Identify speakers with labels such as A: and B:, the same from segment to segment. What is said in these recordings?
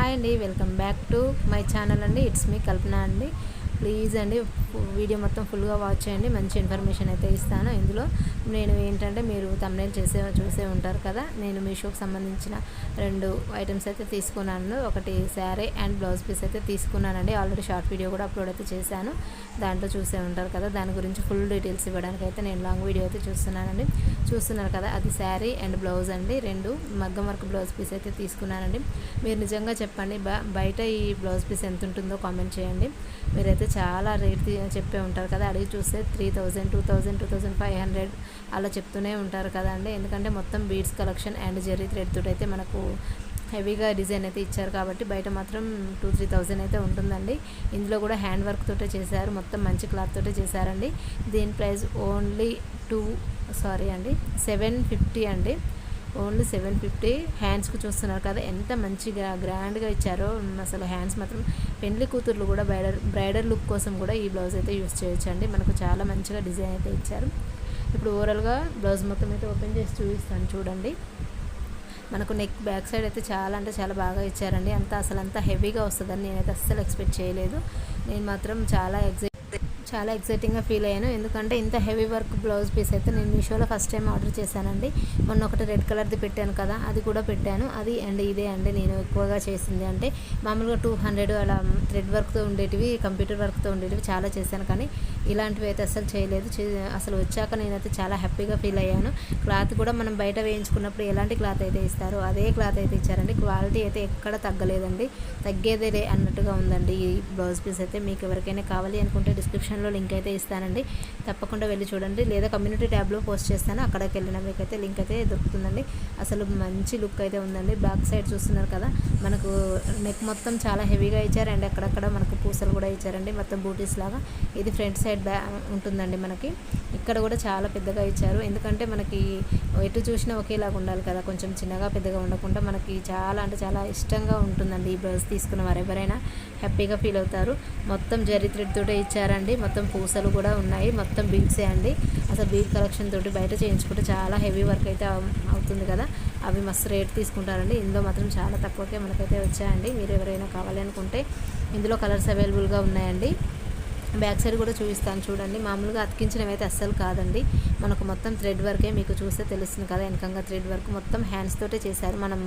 A: Hi అండి welcome back to my channel అండి. It's me Kalpana అండి. ప్లీజ్ అండి వీడియో మొత్తం ఫుల్గా వాచ్ చేయండి మంచి ఇన్ఫర్మేషన్ అయితే ఇస్తాను. ఇందులో నేను ఏంటంటే మీరు తమ్నేల్ చేసే చూసే ఉంటారు కదా నేను మీషోకి సంబంధించిన రెండు ఐటమ్స్ అయితే తీసుకున్నాను. ఒకటి శారీ అండ్ బ్లౌజ్ పీస్ అయితే తీసుకున్నానండి. ఆల్రెడీ షార్ట్ వీడియో కూడా అప్లోడ్ అయితే చేశాను. దాంట్లో చూసే ఉంటారు కదా దాని గురించి ఫుల్ డీటెయిల్స్ ఇవ్వడానికి అయితే నేను లాంగ్ వీడియో అయితే చూస్తున్నానండి. చూస్తున్నారు కదా అది శారీ అండ్ బ్లౌజ్ అండి. రెండు మగ్గం వర్క్ బ్లౌజ్ పీస్ అయితే తీసుకున్నానండి. మీరు నిజంగా చెప్పండి బయట ఈ బ్లౌజ్ పీస్ ఎంత ఉంటుందో కామెంట్ చేయండి. మీరైతే చాలా రేట్ చెప్పే ఉంటారు కదా అడిగి చూస్తే three thousand two thousand two thousand five hundred అలా చెప్తూనే ఉంటారు కదండి ఎందుకంటే మొత్తం beads collection and zari thread తోటి అయితే మనకు హెవీగా డిజైన్ అయితే ఇచ్చారు కాబట్టి బయట మాత్రం టూ త్రీ థౌజండ్ అయితే ఉంటుందండి. ఇందులో కూడా హ్యాండ్ వర్క్ తోటే చేశారు మొత్తం మంచి క్లాత్ తోటే చేశారండి. దీని ప్రైస్ ఓన్లీ టూ సారీ అండి సెవెన్ ఫిఫ్టీ అండి. ఓన్లీ సెవెన్ ఫిఫ్టీ హ్యాండ్స్కి చూస్తున్నారు కదా ఎంత మంచిగా గ్రాండ్గా ఇచ్చారో. అసలు హ్యాండ్స్ మాత్రం పెళ్ళి కూతుర్లు కూడా బ్రైడర్ బ్రైడర్ లుక్ కోసం కూడా ఈ బ్లౌజ్ అయితే యూస్ చేయొచ్చు అండి మనకు చాలా మంచిగా డిజైన్ అయితే ఇచ్చారు. ఇప్పుడు ఓవరాల్గా బ్లౌజ్ మొత్తం అయితే ఓపెన్ చేసి చూపిస్తాను చూడండి. మనకు నెక్ బ్యాక్ సైడ్ అయితే చాలా అంటే చాలా బాగా ఇచ్చారండి. అంతా అసలు అంత హెవీగా వస్తుందని నేనైతే అస్సలు ఎక్స్పెక్ట్ చేయలేదు. నేను మాత్రం చాలా ఎగ్జైట్ చాలా ఎక్సైటింగ్గా ఫీల్ అయ్యాను. ఎందుకంటే ఇంత హెవీ వర్క్ బ్లౌజ్ పీస్ అయితే నేను మీషోలో ఫస్ట్ టైం ఆర్డర్ చేశానండి. మొన్న ఒకటి రెడ్ కలర్ది పెట్టాను కదా అది కూడా పెట్టాను. అది అండ్ ఇదే అండి నేను ఎక్కువగా చేసింది. అంటే మామూలుగా టూ హండ్రెడ్ అలా థ్రెడ్ వర్క్తో ఉండేటివి కంప్యూటర్ వర్క్తో ఉండేటివి చాలా చేశాను. కానీ ఇలాంటివి అయితే అసలు చేయలేదు. అసలు వచ్చాక నేనైతే చాలా హ్యాపీగా ఫీల్ అయ్యాను. క్లాత్ కూడా మనం బయట వేయించుకున్నప్పుడు ఎలాంటి క్లాత్ అయితే ఇస్తారో అదే క్లాత్ అయితే ఇచ్చారండి. క్వాలిటీ అయితే ఎక్కడ తగ్గలేదండి. తగ్గేదే అన్నట్టుగా ఉందండి ఈ బ్లౌజ్ పీస్ అయితే. మీకు ఎవరికైనా కావాలి అనుకుంటే డిస్క్రిప్షన్ డిస్క్రిప్షన్లో లింక్ అయితే ఇస్తానండి. తప్పకుండా వెళ్ళి చూడండి. లేదా కమ్యూనిటీ ట్యాబ్లో పోస్ట్ చేస్తాను. అక్కడికి వెళ్ళిన మీకైతే లింక్ అయితే దొరుకుతుందండి. అసలు మంచి లుక్ అయితే ఉందండి. బ్యాక్ సైడ్ చూస్తున్నారు కదా మనకు నెక్ మొత్తం చాలా హెవీగా ఇచ్చారు. అండ్ అక్కడక్కడ మనకు పూసలు కూడా ఇచ్చారండి. మొత్తం బూటీస్ లాగా. ఇది ఫ్రంట్ సైడ్ బ్యా ఉంటుందండి మనకి. ఇక్కడ కూడా చాలా పెద్దగా ఇచ్చారు. ఎందుకంటే మనకి ఎటు చూసినా ఒకేలాగా ఉండాలి కదా. కొంచెం చిన్నగా పెద్దగా ఉండకుండా మనకి చాలా అంటే చాలా ఇష్టంగా ఉంటుందండి ఈ బ్లౌజ్ తీసుకున్న వారు ఎవరైనా హ్యాపీగా ఫీల్ అవుతారు. మొత్తం జరి థ్రెడ్ తోటే ఇచ్చారండి. మొత్తం పూసలు కూడా ఉన్నాయి. మొత్తం బీడ్సే అండి. అసలు బీడ్ కలెక్షన్ తోటి బయట చేయించుకుంటే చాలా హెవీ వర్క్ అయితే అవుతుంది కదా. అవి మస్తు రేట్ తీసుకుంటారండి. ఇందులో మాత్రం చాలా తక్కువకే మనకైతే వచ్చాయండి. మీరు ఎవరైనా కావాలి అనుకుంటే ఇందులో కలర్స్ అవైలబుల్గా ఉన్నాయండి. బ్యాక్ సైడ్ కూడా చూపిస్తాను. చూడండి మామూలుగా అతికించడం అయితే అస్సలు కాదండి. మనకు మొత్తం థ్రెడ్ వర్కే మీకు చూస్తే తెలుస్తుంది కదా వెనకంగా థ్రెడ్ వర్క్ మొత్తం హ్యాండ్స్ తోటే చేశారు. మనం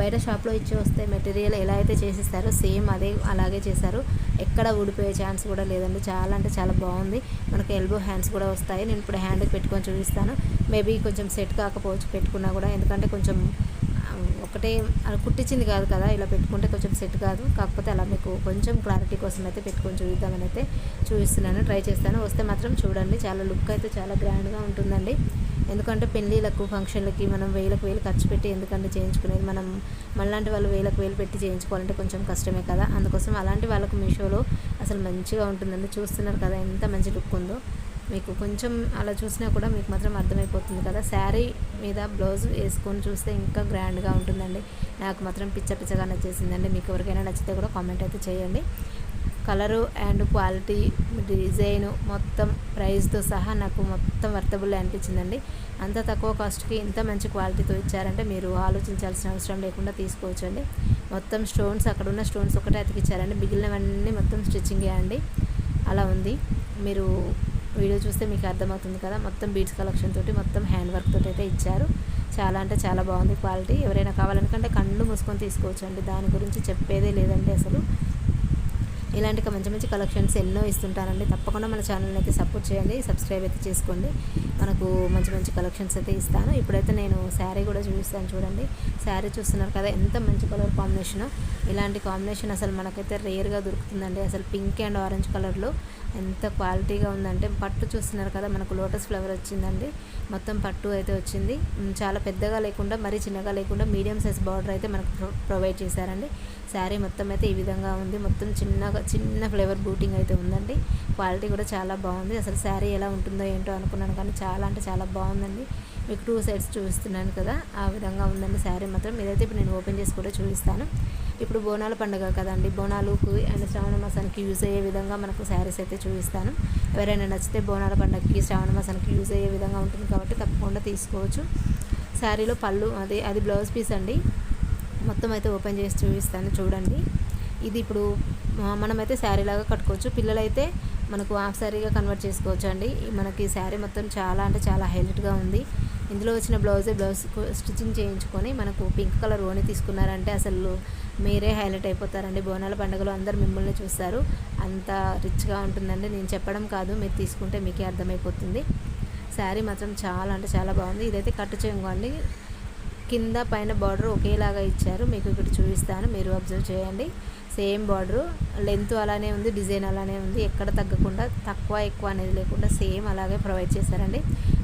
A: బయట షాప్లో ఇచ్చి వస్తే మెటీరియల్ ఎలా అయితే చేసిస్తారో సేమ్ అదే అలాగే చేశారు. ఎక్కడ ఊడిపోయే ఛాన్స్ కూడా లేదండి. చాలా అంటే చాలా బాగుంది. మనకు ఎల్బో హ్యాండ్స్ కూడా వస్తాయి. నేను ఇప్పుడు హ్యాండ్కి పెట్టుకొని చూపిస్తాను. మేబీ కొంచెం సెట్ కాకపోవచ్చు పెట్టుకున్నా కూడా. ఎందుకంటే కొంచెం ఒకటే అలా కుట్టించింది కాదు కదా ఇలా పెట్టుకుంటే కొంచెం సెట్ కాదు. కాకపోతే అలా మీకు కొంచెం క్లారిటీ కోసం అయితే పెట్టుకొని చూద్దామని అయితే చూపిస్తున్నాను. ట్రై చేస్తాను. వస్తే మాత్రం చూడండి. చాలా లుక్ అయితే చాలా గ్రాండ్గా ఉంటుందండి. ఎందుకంటే పెళ్ళిళ్ళకు ఫంక్షన్లకి మనం వేలకు వేలు ఖర్చు పెట్టి ఎందుకంటే చేయించుకునేది? మనం మళ్ళాంటి వాళ్ళు వేలకు వేలు పెట్టి చేయించుకోవాలంటే కొంచెం కష్టమే కదా. అందుకోసం అలాంటి వాళ్ళకు మీషోలో అసలు మంచిగా ఉంటుందండి. చూస్తున్నారు కదా ఎంత మంచి లుక్ ఉందో. మీకు కొంచెం అలా చూసినా కూడా మీకు మాత్రం అర్థమైపోతుంది కదా. శారీ మీద బ్లౌజ్ వేసుకొని చూస్తే ఇంకా గ్రాండ్గా ఉంటుందండి. నాకు మాత్రం పిచ్చ పిచ్చగా నచ్చేసిందండి. మీకు ఎవరికైనా నచ్చితే కూడా కామెంట్ అయితే చేయండి. కలరు అండ్ క్వాలిటీ డిజైన్ మొత్తం ప్రైస్తో సహా నాకు మొత్తం వర్తబుల్ అనిపించిందండి. అంత తక్కువ కాస్ట్కి ఇంత మంచి క్వాలిటీతో ఇచ్చారంటే మీరు ఆలోచించాల్సిన అవసరం లేకుండా తీసుకోవచ్చండి. మొత్తం స్టోన్స్ అక్కడ ఉన్న స్టోన్స్ ఒకటే అతికిచ్చారండి. మిగిలినవన్నీ మొత్తం స్టిచ్చింగ్ అండి. అలా ఉంది. మీరు వీడియో చూస్తే మీకు అర్థమవుతుంది కదా మొత్తం బీట్స్ కలెక్షన్ తోటి మొత్తం హ్యాండ్ వర్క్ తోటి అయితే ఇచ్చారు. చాలా అంటే చాలా బాగుంది క్వాలిటీ ఎవరైనా కావాలనుకుంటే కళ్ళు మూసుకొని తీసుకోవచ్చు అండి దాని గురించి చెప్పేదే లేదండి అసలు. ఇలాంటి మంచి మంచి కలెక్షన్స్ ఎన్నో ఇస్తుంటానండి తప్పకుండా మన ఛానల్ని అయితే సపోర్ట్ చేయండి. సబ్స్క్రైబ్ అయితే చేసుకోండి. మనకు మంచి మంచి కలెక్షన్స్ అయితే ఇస్తాను. ఇప్పుడైతే నేను శారీ కూడా చూపిస్తాను చూడండి. శారీ చూస్తున్నారు కదా ఎంత మంచి కలర్ కాంబినేషన్ ఇలాంటి కాంబినేషన్ అసలు మనకైతే రేర్గా దొరుకుతుందండి. అసలు పింక్ అండ్ ఆరెంజ్ కలర్లో ఎంత క్వాలిటీగా ఉందంటే పట్టు చూస్తున్నారు కదా మనకు లోటస్ ఫ్లవర్ వచ్చిందండి. మొత్తం పట్టు అయితే వచ్చింది. చాలా పెద్దగా లేకుండా మరీ చిన్నగా లేకుండా మీడియం సైజ్ బార్డర్ అయితే మనకు ప్రొవైడ్ చేశారండి. శారీ మొత్తం అయితే ఈ విధంగా ఉంది. మొత్తం చిన్నగా చిన్న ఫ్లేవర్ బూటింగ్ అయితే ఉందండి. క్వాలిటీ కూడా చాలా బాగుంది. అసలు శారీ ఎలా ఉంటుందో ఏంటో అనుకున్నాను కానీ చాలా అంటే చాలా బాగుందండి. మీకు టూ సైడ్స్ చూపిస్తున్నాను కదా ఆ విధంగా ఉందండి శారీ మాత్రం. ఇదైతే ఇప్పుడు నేను ఓపెన్ చేసి కూడా చూపిస్తాను. ఇప్పుడు బోనాల పండుగ కదండి బోనాలుకు అండ్ శ్రావణ మాసానికి యూజ్ అయ్యే విధంగా మనకు శారీస్ అయితే చూపిస్తాను. ఎవరైనా నచ్చితే బోనాల పండుగకి శ్రావణ మాసానికి యూజ్ అయ్యే విధంగా ఉంటుంది కాబట్టి తప్పకుండా తీసుకోవచ్చు. శారీలో పళ్ళు అది అది బ్లౌజ్ పీస్ అండి. మొత్తం అయితే ఓపెన్ చేసి చూపిస్తాను చూడండి. ఇది ఇప్పుడు మనమైతే శారీ లాగా కట్టుకోవచ్చు. పిల్లలైతే మనకు హాఫ్ శారీగా కన్వర్ట్ చేసుకోవచ్చు అండి మనకి శారీ మొత్తం చాలా అంటే చాలా హైలైట్గా ఉంది. ఇందులో వచ్చిన బ్లౌజే బ్లౌజ్ స్టిచ్చింగ్ చేయించుకొని మనకు పింక్ కలర్ ఓని తీసుకున్నారంటే అసలు మీరే హైలైట్ అయిపోతారండి. బోనాల పండుగలో అందరు మిమ్మల్ని చూస్తారు. అంత రిచ్గా ఉంటుందండి. నేను చెప్పడం కాదు మీరు తీసుకుంటే మీకే అర్థమైపోతుంది. శారీ మాత్రం చాలా అంటే చాలా బాగుంది. ఇదైతే కట్టు చెంగు అండి. కింద పైన బార్డర్ ఒకేలాగా ఇచ్చారు. మీకు ఇక్కడ చూపిస్తాను. మీరు అబ్జర్వ్ చేయండి. Same border. లెంత్ అలానే ఉంది. డిజైన్ అలానే ఉంది. ఎక్కడ తగ్గకుండా తక్కువ ఎక్కువ అనేది లేకుండా సేమ్ అలాగే ప్రొవైడ్ చేశారండి.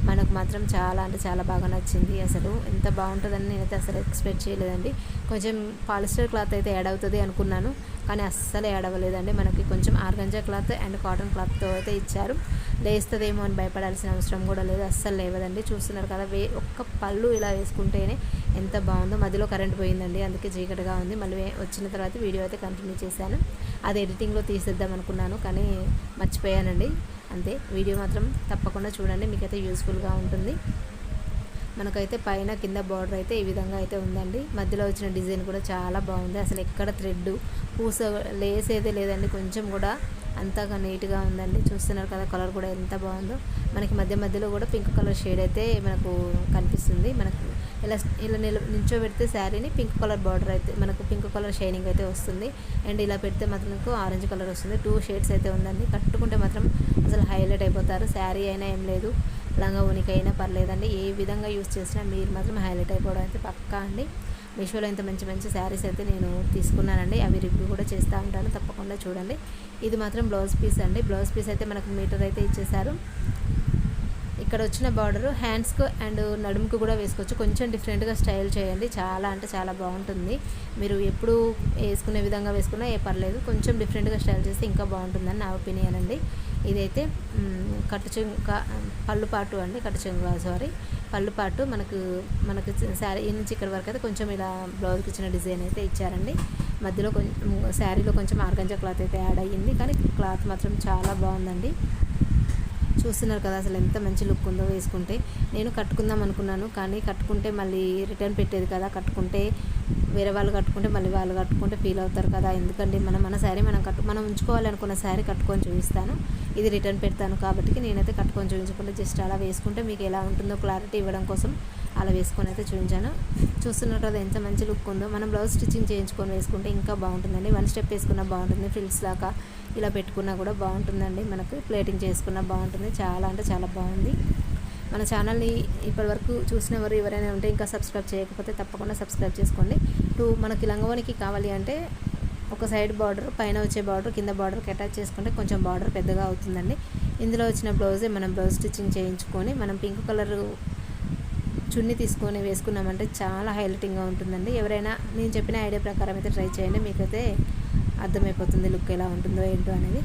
A: మనకు మాత్రం చాలా అంటే చాలా బాగా నచ్చింది అసలు. ఎంత బాగుంటుందని నేనైతే అసలు ఎక్స్పెక్ట్ చేయలేదండి. కొంచెం పాలిస్టర్ క్లాత్ అయితే యాడ్ అవుతుంది అనుకున్నాను కానీ అస్సలు యాడ్ అవ్వలేదండి. మనకి కొంచెం ఆర్గంజా క్లాత్ అండ్ కాటన్ క్లాత్తో అయితే ఇచ్చారు. లేస్తుందేమో అని భయపడాల్సిన అవసరం కూడా లేదు అస్సలు లేవదండి. చూస్తున్నారు కదా వే ఒక్క పళ్ళు ఇలా వేసుకుంటేనే ఎంత బాగుందో. మధ్యలో కరెంట్ పోయిందండి అందుకే చీకటిగా ఉంది. మళ్ళీ వచ్చిన తర్వాత వీడియో అయితే కంటిన్యూ చేశాను. అది ఎడిటింగ్లో తీసేద్దాం అనుకున్నాను కానీ మర్చిపోయానండి. అంతే. వీడియో మాత్రం తప్పకుండా చూడండి. మీకైతే యూస్ఫుల్గా ఉంటుంది. మనకైతే పైన కింద బార్డర్ అయితే ఈ విధంగా అయితే ఉందండి. మధ్యలో వచ్చిన డిజైన్ కూడా చాలా బాగుంది. అసలు ఎక్కడ థ్రెడ్ పూస లేసేదే లేదండి. కొంచెం కూడా అంతగా నీట్గా ఉందండి. చూస్తున్నారు కదా కలర్ కూడా ఎంత బాగుందో. మనకి మధ్య మధ్యలో కూడా పింక్ కలర్ షేడ్ అయితే మనకు కనిపిస్తుంది. మనకు ఇలా ఇలా నిల నిల్చోబెడితే శారీని పింక్ కలర్ బార్డర్ అయితే మనకు పింక్ కలర్ షైనింగ్ అయితే వస్తుంది. అండ్ ఇలా పెడితే మాత్రం మనకు ఆరెంజ్ కలర్ వస్తుంది. టూ షేడ్స్ అయితే ఉందండి. కట్టుకుంటే మాత్రం అసలు హైలైట్ అయిపోతారు. శారీ అయినా ఏం లేదు. లంగా ఉనికైనా పర్లేదండి. ఏ విధంగా యూస్ చేసినా మీరు మాత్రం హైలైట్ అయిపోవడం అయితే పక్కా అండి. మీషోలో ఇంత మంచి మంచి శారీస్ అయితే నేను తీసుకున్నానండి. అవి రివ్యూ కూడా చేస్తూ ఉంటాను. తప్పకుండా చూడండి. ఇది మాత్రం బ్లౌజ్ పీస్ అండి. బ్లౌజ్ పీస్ అయితే మనకు మీటర్ అయితే ఇచ్చేసారు ఇక్కడ వచ్చిన బార్డర్ హ్యాండ్స్కు అండ్ నడుముకు కూడా వేసుకోవచ్చు. కొంచెం డిఫరెంట్గా స్టైల్ చేయండి. చాలా అంటే చాలా బాగుంటుంది. మీరు ఎప్పుడు వేసుకునే విధంగా వేసుకున్నా ఏ పర్లేదు. కొంచెం డిఫరెంట్గా స్టైల్ చేస్తే ఇంకా బాగుంటుందని నా ఒపీనియన్ అండి. ఇదైతే కట్టు చెంగు పళ్ళు పాటు అండి. కట్టు చెంగు సారీ. పళ్ళు పాటు మనకు మనకు శారీ నుంచి ఇక్కడ వరకు అయితే కొంచెం ఇలా బ్లౌజ్కి ఇచ్చిన డిజైన్ అయితే ఇచ్చారండి. మధ్యలో కొంచెం శారీలో కొంచెం ఆర్గంజా క్లాత్ అయితే యాడ్ అయ్యింది. కానీ క్లాత్ మాత్రం చాలా బాగుందండి. చూస్తున్నారు కదా అసలు ఎంత మంచి లుక్ ఉందో వేసుకుంటే. నేను కట్టుకుందాం అనుకున్నాను కానీ కట్టుకుంటే మళ్ళీ రిటర్న్ పెట్టేది కదా కట్టుకుంటే వేరే వాళ్ళు కట్టుకుంటే మళ్ళీ వాళ్ళు కట్టుకుంటే ఫీల్ అవుతారు కదా. ఎందుకంటే మనం మన శారీ మనం కట్టు మనం ఉంచుకోవాలనుకున్న శారీ కట్టుకొని చూపిస్తాను. ఇది రిటర్న్ పెడతాను కాబట్టి నేనైతే కట్టుకొని చూపించకుండా జస్ట్ అలా వేసుకుంటే మీకు ఎలా ఉంటుందో క్లారిటీ ఇవ్వడం కోసం అలా వేసుకొని అయితే చూపించాను. చూస్తున్నారు కదా ఎంత మంచి లుక్ ఉందో. మనం బ్లౌజ్ స్టిచ్చింగ్ చేయించుకొని వేసుకుంటే ఇంకా బాగుంటుందండి. వన్ స్టెప్ వేసుకున్నా బాగుంటుంది. ఫ్రిల్స్ లాగా ఇలా పెట్టుకున్నా కూడా బాగుంటుందండి. మనకు ప్లేటింగ్ చేసుకున్నా బాగుంటుంది. చాలా అంటే చాలా బాగుంది. మన ఛానల్ని ఇప్పటివరకు చూసిన వారు ఎవరైనా ఉంటే ఇంకా సబ్స్క్రైబ్ చేయకపోతే తప్పకుండా సబ్స్క్రైబ్ చేసుకోండి. టూ మనకి లంగవనికి కావాలి అంటే ఒక సైడ్ బార్డర్ పైన వచ్చే బార్డర్ కింద బార్డర్కి అటాచ్ చేసుకుంటే కొంచెం బార్డర్ పెద్దగా అవుతుందండి. ఇందులో వచ్చిన బ్లౌజే మనం బ్లౌజ్ స్టిచ్చింగ్ చేయించుకొని మనం పింక్ కలర్ చున్నీ తీసుకొని వేసుకున్నామంటే చాలా హైలైటింగ్గా ఉంటుందండి. ఎవరైనా నేను చెప్పిన ఐడియా ప్రకారం అయితే ట్రై చేయండి. మీకైతే అర్థమైపోతుంది లుక్ ఎలా ఉంటుందో ఏంటో అనేది.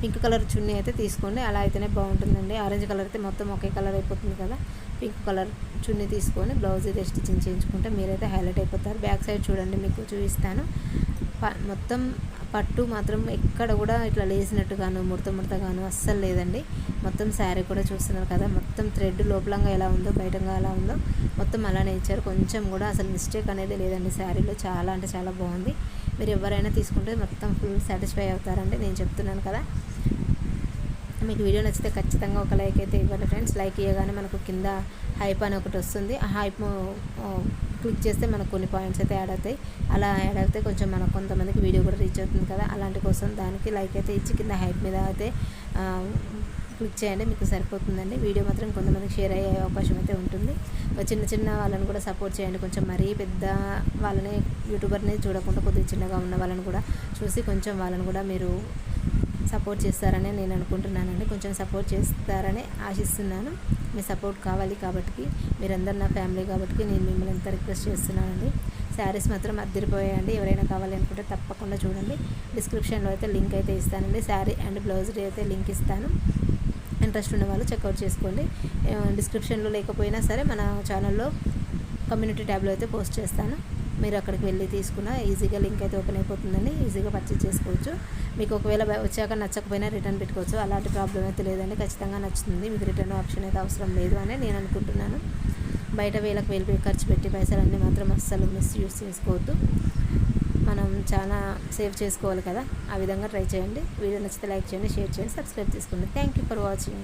A: పింక్ కలర్ చున్నీ అయితే తీసుకోండి. అలా అయితేనే బాగుంటుందండి. ఆరెంజ్ కలర్ అయితే మొత్తం ఒకే కలర్ అయిపోతుంది కదా. పింక్ కలర్ చున్నీ తీసుకొని బ్లౌజ్ అయితే స్టిచ్చింగ్ చేయించుకుంటే మీరైతే హైలైట్ అయిపోతారు. బ్యాక్ సైడ్ చూడండి మీకు చూపిస్తాను. మొత్తం పట్టు మాత్రం ఎక్కడ కూడా ఇట్లా లేసినట్టుగాను ముడత ముడతగాను అస్సలు లేదండి. మొత్తం శారీ కూడా చూస్తున్నారు కదా మొత్తం థ్రెడ్ లోపలంగా ఎలా ఉందో బయటంగా ఎలా ఉందో మొత్తం అలానే ఇచ్చారు. కొంచెం కూడా అసలు మిస్టేక్ అనేది లేదండి శారీలో. చాలా అంటే చాలా బాగుంది. మీరు ఎవరైనా తీసుకుంటే మొత్తం ఫుల్ సాటిస్ఫై అవుతారండి. నేను చెప్తున్నాను కదా. మీకు వీడియో నచ్చితే ఖచ్చితంగా ఒక లైక్ అయితే ఇవ్వండి ఫ్రెండ్స్. లైక్ ఇవ్వగానే మనకు కింద హైప్ అని ఒకటి వస్తుంది. ఆ హైప్ క్లిక్ చేస్తే మనకు కొన్ని పాయింట్స్ అయితే యాడ్ అవుతాయి. అలా యాడ్ అవుతే కొంచెం మనకు కొంతమందికి వీడియో కూడా రీచ్ అవుతుంది కదా. అలాంటి కోసం దానికి లైక్ అయితే ఇచ్చి కింద హైప్ మీద అయితే క్లిక్ చేయండి. మీకు సరిపోతుందండి. వీడియో మాత్రం కొంతమందికి షేర్ అయ్యే అవకాశం అయితే ఉంటుంది. చిన్న చిన్న వాళ్ళని కూడా సపోర్ట్ చేయండి. కొంచెం మరీ పెద్ద వాళ్ళని యూట్యూబర్ని చూడకుండా కొద్దిగా చిన్నగా ఉన్న వాళ్ళని కూడా చూసి కొంచెం వాళ్ళని కూడా మీరు సపోర్ట్ చేస్తారని నేను అనుకుంటున్నానండి. కొంచెం సపోర్ట్ చేస్తారని ఆశిస్తున్నాను. మీ సపోర్ట్ కావాలి కాబట్టి మీరందరూ నా ఫ్యామిలీ కాబట్టి నేను మిమ్మల్ని ఎంత రిక్వెస్ట్ చేస్తున్నానండి. శారీస్ మాత్రం అద్దరిపోయాయండి. ఎవరైనా కావాలి అనుకుంటే తప్పకుండా చూడండి. డిస్క్రిప్షన్లో అయితే లింక్ అయితే ఇస్తానండి. శారీ అండ్ బ్లౌజ్ అయితే లింక్ ఇస్తాను. ఇంట్రెస్ట్ ఉన్న వాళ్ళు చెక్అవుట్ చేసుకోండి. డిస్క్రిప్షన్లో లేకపోయినా సరే మన ఛానల్లో కమ్యూనిటీ ట్యాబ్లో అయితే పోస్ట్ చేస్తాను. మీరు అక్కడికి వెళ్ళి తీసుకున్న ఈజీగా లింక్ అయితే ఓపెన్ అయిపోతుందండి. ఈజీగా పర్చేజ్ చేసుకోవచ్చు. మీకు ఒకవేళ వచ్చాక నచ్చకపోయినా రిటర్న్ పెట్టుకోవచ్చు. అలాంటి ప్రాబ్లం అయితే లేదండి. ఖచ్చితంగా నచ్చుతుంది. మీకు రిటర్న్ ఆప్షన్ అయితే అవసరం లేదు అని నేను అనుకుంటున్నాను. బయట వేలకు వేలు ఖర్చు పెట్టి పైసలన్నీ మాత్రం అస్సలు మిస్యూజ్ చేసుకోవద్దు. మనం చాలా సేవ్ చేసుకోవాలి కదా. ఆ విధంగా ట్రై చేయండి. వీడియో నచ్చితే లైక్ చేయండి షేర్ చేయండి సబ్స్క్రైబ్ చేసుకోండి. Thank you for watching